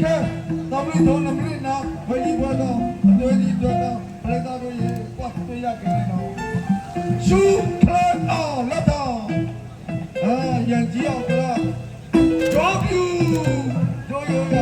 ကဲသမီးတို့နမလေးနာမကြီးဘောတော့အတွေ့အကြုံတော့ပရိသတ်တို့ရဲ့ကွတ်တွေ့ရခင်နော်ရှူထန်အောင်လက်တော့အာရန်ကြီးအောင်ကကြောက်ပြူတို့ရော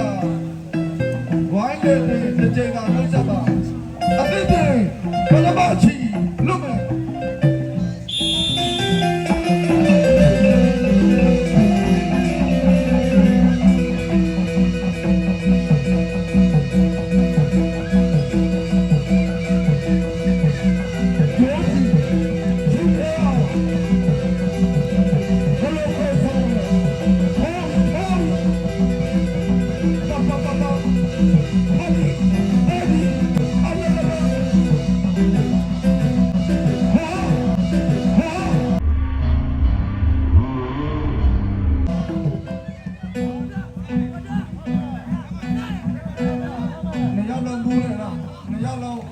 နှစ်ယောက်လုံး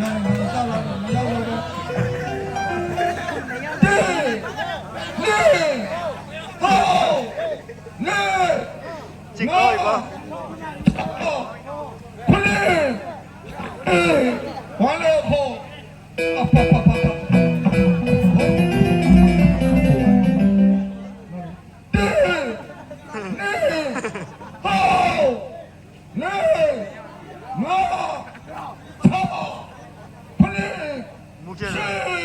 နာမည်တော့လာမလောက်တော့ဒီနေဟောနေချစ်ကိုပါခလေး 进来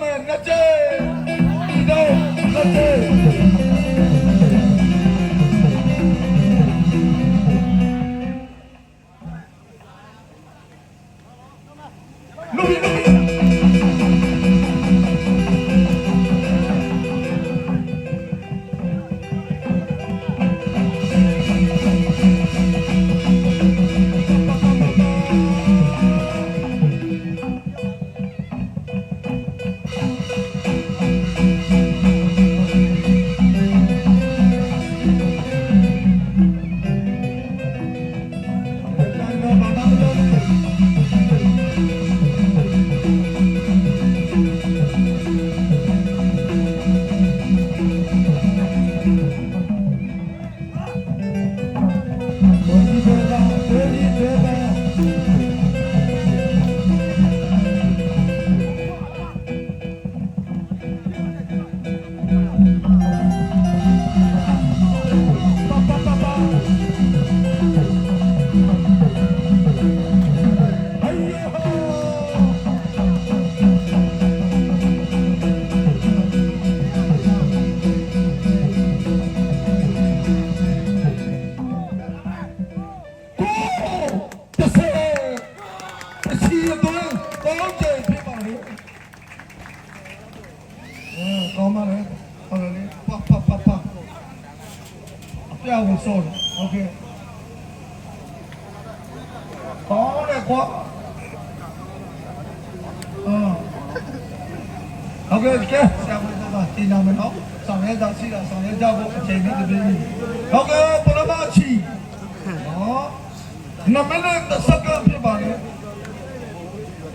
ဆ အဲကောင်းပါလေဟုတ်တယ်လေပပပပအပြောင်းစောတယ်โอเคဟောလေကွာအာဟုတ်ကဲ့ကဲဆရာမတော်တင်နာမယ်နော်ဆောင်ရဲသားရှိတာဆောင်ရဲကြဖို့အချိန်နဲ့တပြေးဟုတ်ကဲ့ပရမချီဟော နမနဲ့တစကဖြစ်ပါလေ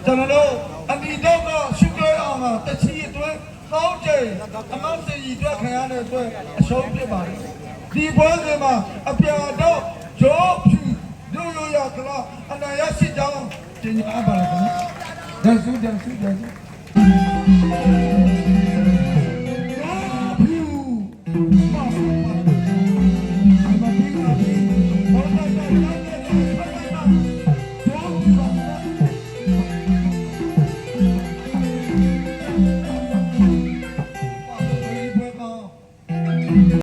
ကျွန်တော်တို့အဒီတော့ကရှုကြအောင်ကတချီအတွက် ကောင်းတယ်အမောက်စီအတွက်ခံရတဲ့အတွက်အရှုံးဖြစ်ပါလေဒီပွဲစဉ်မှာအပြာတော့ဂျောဖြူတို့ရရကလာအနာရရှိကြောင်းတင်ညာပါလေခင်ဗျာဒန်စုဒန်စုဒန်စု